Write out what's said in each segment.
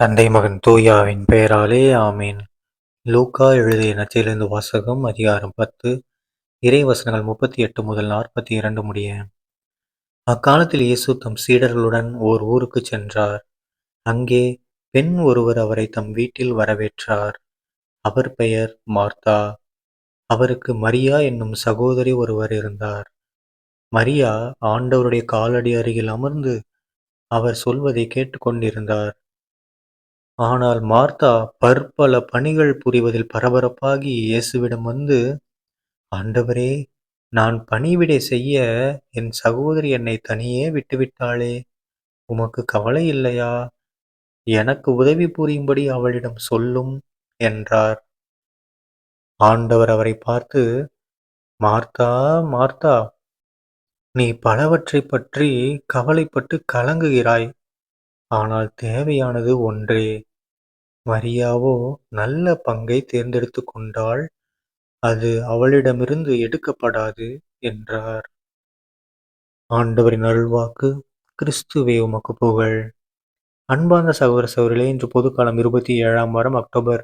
தந்தை மகன் தூயாவின் பெயராலே ஆமீன். லூக்கா எழுதிய நச்சிலிருந்து வாசகம் அதிகாரம் பத்து இறை வசனங்கள் முப்பத்தி எட்டு முதல் நாற்பத்தி இரண்டு முடிய. அக்காலத்தில் இயேசு தம் சீடர்களுடன் ஓர் ஊருக்கு சென்றார். அங்கே பெண் ஒருவர் அவரை தம் வீட்டில் வரவேற்றார். அவர் பெயர் மார்த்தா. அவருக்கு மரியா என்னும் சகோதரி ஒருவர் இருந்தார். மரியா ஆண்டவருடைய காலடி அருகில் அமர்ந்து அவர் சொல்வதை கேட்டுக்கொண்டிருந்தார் ஆனால் மார்த்தா பற்பல பணிகள் புரிவதில் பரபரப்பாகி இயேசுவிடம் வந்து, ஆண்டவரே, நான் பணிவிடை செய்ய என் சகோதரி என்னை தனியே விட்டுவிட்டாளே, உமக்கு கவலை இல்லையா? எனக்கு உதவி புரியும்படி அவளிடம் சொல்லும் என்றார். ஆண்டவர் அவரை பார்த்து, மார்த்தா, மார்த்தா, நீ பலவற்றைப் பற்றி கவலைப்பட்டு கலங்குகிறாய். ஆனால் தேவையானது ஒன்றே. மரியாவோ நல்ல பங்கைத் தேர்ந்தெடுத்துக் கொண்டாள், அது அவளிடமிருந்து எடுக்கப்படாது என்றார். ஆண்டவரின் அருள்வாக்கு கிறிஸ்துவே உமக்கு புகழ். அன்பார்ந்த சகோதர சகோதரிகளே இன்று பொதுக்காலம் இருபத்தி ஏழாம் வாரம் அக்டோபர்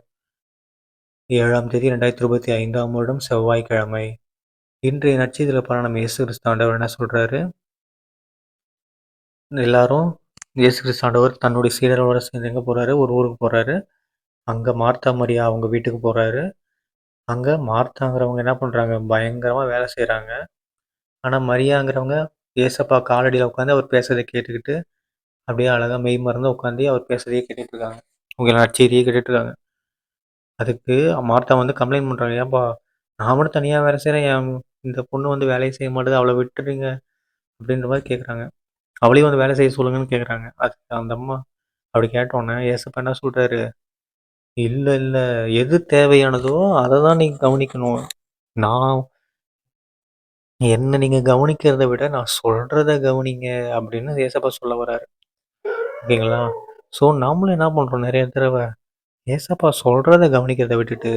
ஏழாம் தேதி ரெண்டாயிரத்தி இருபத்தி ஐந்தாம் வருடம் செவ்வாய்க்கிழமை. இன்றைய நட்சத்திர பாருங்க நம்ம இயேசு கிறிஸ்து ஆண்டவர் என்ன சொல்றாரு? எல்லாரும் இயேசு கிறிஸ்தாண்டவர் தன்னுடைய சீடரோட சேர்ந்து எங்கே போகிறாரு ஒரு ஊருக்கு போகிறாரு அங்கே மார்த்தா மரியா அவங்க வீட்டுக்கு போகிறாரு அங்கே மார்த்தாங்கிறவங்க என்ன பண்ணுறாங்க பயங்கரமாக வேலை செய்கிறாங்க ஆனால் மரியாங்கிறவங்க ஏசப்பா காலடியில் உட்காந்து அவர் பேசுறதை கேட்டுக்கிட்டு, அப்படியே அழகாக மெய் மறந்து உட்காந்து அவர் பேசுறதையே கேட்டுட்டு இருக்காங்க. உங்க நற்செய்தியே கேட்டுட்டு இருக்காங்க. அதுக்கு மார்த்தா வந்து கம்ப்ளைண்ட் பண்ணுறாங்க ஏன்பா நான் மட்டும் தனியாக வேலை செய்கிறேன் என் இந்த பொண்ணு வந்து வேலையை செய்ய மாட்டேது அவளை விட்டுறீங்க. அப்படின்ற மாதிரி கேட்குறாங்க. அவளையும் வந்து வேலை செய்ய சொல்லுங்கன்னு கேட்குறாங்க. அதுக்கு அந்த அம்மா அப்படி கேட்டோன்னே ஏசப்பா என்ன சொல்கிறாரு இல்லை இல்லை எது தேவையானதோ அதை தான் நீங்கள் கவனிக்கணும். நான் என்ன நீங்கள் கவனிக்கிறத விட நான் சொல்கிறத கவனிங்க அப்படின்னு ஏசப்பா சொல்ல வராரு. ஓகேங்களா? ஸோ நாமளும் என்ன பண்ணுறோம் நிறைய தடவை ஏசப்பா சொல்கிறத கவனிக்கிறத விட்டுட்டு,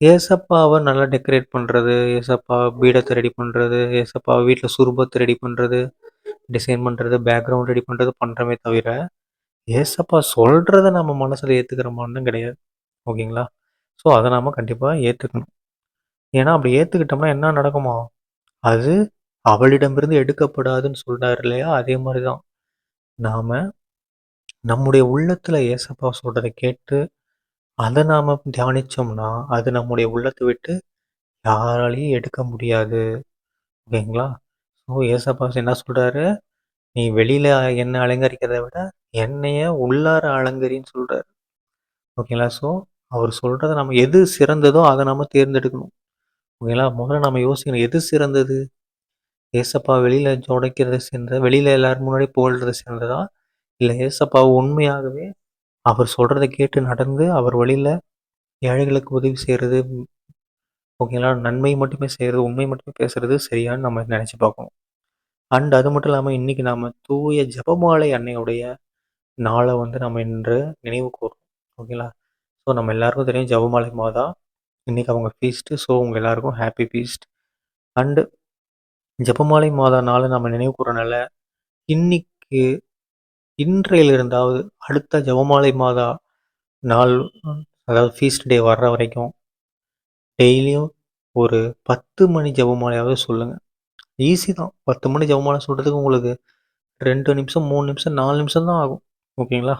ஏசப்பாவை நல்லா டெக்கரேட் பண்ணுறது ஏசப்பா பீடத்தை ரெடி பண்ணுறது ஏசப்பா வீட்டில் சுரூபத்தை ரெடி பண்ணுறது டிசைன் பண்ணுறது பேக்ரவுண்ட் ரெடி பண்ணுறது பண்ணுறமே தவிர, ஏசப்பா சொல்கிறத நம்ம மனசில் ஏற்றுக்கிறோமான்னு கிடையாது. ஓகேங்களா? ஸோ அதை நாம் கண்டிப்பாக ஏற்றுக்கணும் ஏன்னா அப்படி ஏற்றுக்கிட்டோம்னா என்ன நடக்குமா? அது அவளிடமிருந்து எடுக்கப்படாதுன்னு சொல்கிறார் இல்லையா? அதே மாதிரி தான். நாம் நம்முடைய உள்ளத்தில் ஏசப்பா சொல்கிறத கேட்டு, அதை நாம் தியானிச்சோம்னா, அது நம்முடைய உள்ளத்தை விட்டு யாராலையும் எடுக்க முடியாது. ஓகேங்களா? ஸோ ஏசப்பா என்ன சொல்கிறாரு "நீ வெளியில் என்னை அலங்கரிக்கிறத விட, என்னைய உள்ளார அலங்கரின்னு" சொல்கிறாரு ஓகேங்களா? ஸோ அவர் சொல்கிறத நம்ம எது சிறந்ததோ அதை நாம தேர்ந்தெடுக்கணும். ஓகேங்களா? முதல்ல நம்ம யோசிக்கணும். எது சிறந்தது? ஏசப்பா வெளியில் ஜொடைக்கிறது சிறந்ததா? வெளியில் எல்லாரும் முன்னாடி புகழ்றது சிறந்ததா? இல்லை ஏசப்பா உண்மையாகவே அவர் சொல்கிறத கேட்டு நடந்து, அவர் வழியில் ஏழைகளுக்கு உதவி செய்கிறது ஓகேங்களா? நன்மை மட்டுமே செய்கிறது உண்மை மட்டுமே பேசுகிறது சரியான்னு நம்ம நினச்சி பார்க்கணும். அண்ட் அது மட்டும் இல்லாமல் இன்றைக்கி நாம் தூய ஜபமாலை அன்னையுடைய நாளை வந்து நம்ம இன்று நினைவு கூர்றோம். ஓகேங்களா? ஸோ நம்ம எல்லாருக்கும் தெரியும் ஜெபமாலை மாதா. இன்னைக்கு அவங்க ஃபீஸ்ட்டு. ஸோ உங்கள் எல்லாருக்கும் ஹாப்பி ஃபீஸ்ட். அண்டு ஜெபமாலை மாதா நாளை நம்ம நினைவு கூறனால இன்னைக்கு இன்றையிலிருந்தாவது அடுத்த ஜெபமாலை மாதா நாள் அதாவது ஃபீஸ்ட் டே வர்ற வரைக்கும், டெய்லியும் ஒரு 10 மணி ஜெபமாலையாவது சொல்லுங்க. ஈஸி தான். 10 மணி ஜெபமாலை சொல்றதுக்கு உங்களுக்கு 2 நிமிஷம், 3 நிமிஷம், 4 நிமிஷம் தான் ஆகும். ஓகேங்களா?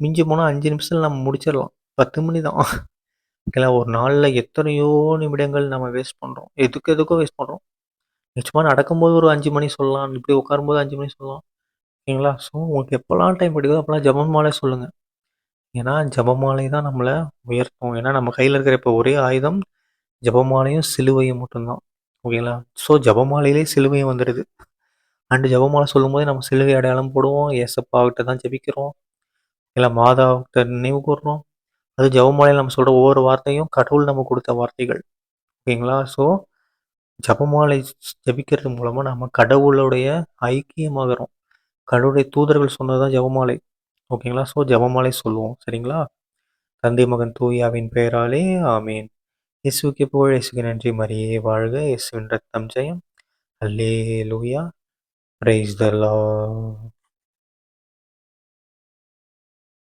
மிஞ்சி போனா 5 நிமிஷத்துல நம்ம முடிச்சிடலாம். 10 மணி தான். ஓகேங்களா? ஒரு நாள்ல எத்தனையோ நிமிடங்கள் நம்ம வேஸ்ட் பண்றோம். எதுக்கு எதுக்கோ வேஸ்ட் பண்றோம். நிச்சயமா நடக்கும்போது ஒரு 5 மணி சொல்லலாம். இப்படி உட்காரும்போது 5 மணி சொல்லலாம். ஓகேங்களா? ஸோ உங்களுக்கு எப்போல்லாம் டைம் கிடைக்குதோ அப்போலாம் ஜெபமாலை சொல்லுங்க. ஏன்னா ஜெபமாலை தான் நம்மள உயர்த்தும். ஏன்னா நம்ம கையில இருக்கிற இப்போ ஒரே ஆயுதம் ஜெபமாலையும், சிலுவையும் மட்டும்தான். ஓகேங்களா? ஸோ ஜபமாலையிலே சிலுவையும் வந்துடுது. அண்டு ஜெபமாலை சொல்லும்போது நம்ம சிலுவை அடையாளம் போடுவோம். ஏசப்பாவிட்ட தான் ஜெபிக்கிறோம். இல்லை மாதாவிட்ட நினைவு கூடுறோம் அது ஜபமாலையில் நம்ம சொல்கிற ஒவ்வொரு வார்த்தையும் கடவுள் நம்ம கொடுத்த வார்த்தைகள். ஓகேங்களா? ஸோ ஜெபமாலை ஜெபிக்கிறது மூலமாக நம்ம கடவுளுடைய ஐக்கியமாகிறோம் கடவுளுடைய தூதர்கள் சொன்னது தான் ஜெபமாலை. ஓகேங்களா? ஸோ ஜெபமாலை சொல்லுவோம். சரிங்களா? தந்தை, மகன், தூயாவின் பெயராலே ஆமீன். ಯೇಸುಗೆ ಪೋವೆ ಯೇಸುವಿನನ್ಜಿ ಮರಿಯೆ ಬಾಳ್ಗ ಯೇಸುವಿನ್ ರತ್ನಮ್ ಜೆಯ ಹಲ್ಲೆಲೂಯಾ ಪ್ರೈಸ್ ದ ಲಾರ್ಡ್.